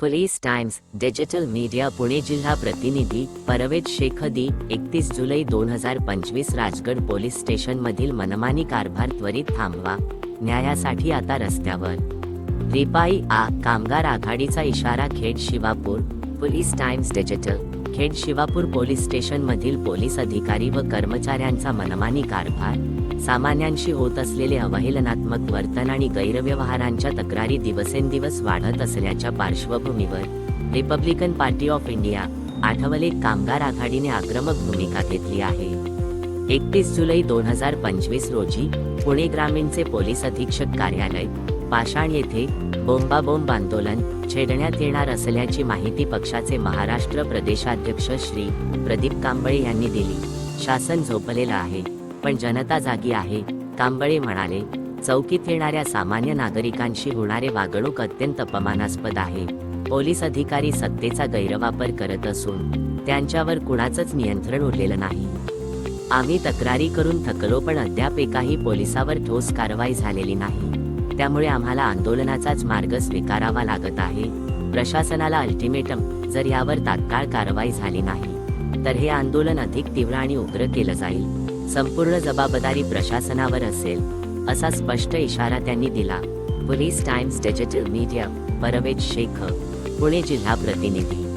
Police times digital media Pune जिल्हा प्रतिनिधी परवेज शेखदी एकतीस जुलै दोन हजार पंचवीस राजगड पोलीस स्टेशन मधील मनमानी कारभार त्वरित थांबवा. न्यायासाठी आता रस्त्यावर. रिपाई आ कामगार आघाडीचा इशारा Khed Shivapur police times digital. Khed Shivapur police station मधील पोलीस अधिकारी व कर्मचाऱ्यांचा मनमानी कारभार सामान्यांशी होत असलेले अवहेलनात्मक वर्तन आणि गैरव्यवहारांच्या तक्रारी दिवसेंदिवस वाढत असल्याच्या पार्श्वभूमीवर republican party of India Athawale कामगार आघाडीने आक्रमक भूमिका घेतली आहे. एकतीस जुलै दोन हजार पंचवीस रोजी पुणे ग्रामीणचे पोलीस अधीक्षक कार्यालय पाषाण येथे बोंबाबोंब आंदोलन छेडण्यात येणार असल्याची माहिती पक्षाचे महाराष्ट्र प्रदेशाध्यक्ष श्री प्रदीप कांबळे यांनी दिली. शासन झोपलेलं आहे पण जनता जागी आहे कांबळे म्हणाले. चौकीत येणाऱ्या सामान्य नागरिकांशी होणारे वागणूक अत्यंत अपमानास्पद आहे. पोलीस अधिकारी सत्तेचा गैरवापर करत असून त्यांच्यावर कुणाचंच नियंत्रण उरलेलं नाही. आम्ही तक्रारी करून थकलो पण अद्याप एकाही पोलिसावर ठोस कारवाई झालेली नाही. त्यामुळे आम्हाला आंदोलनाचाच मार्ग स्वीकारावा लागत आहे. प्रशासनाला अल्टिमेटम जर यावर तात्काळ कारवाई झाली नाही तर हे आंदोलन अधिक तीव्र आणि उग्र केलं जाईल. संपूर्ण जबाबदारी प्रशासनावर असेल असा स्पष्ट इशारा त्यांनी दिला. Police times digital media Parvez Shaikh Pune जिल्हा प्रतिनिधी.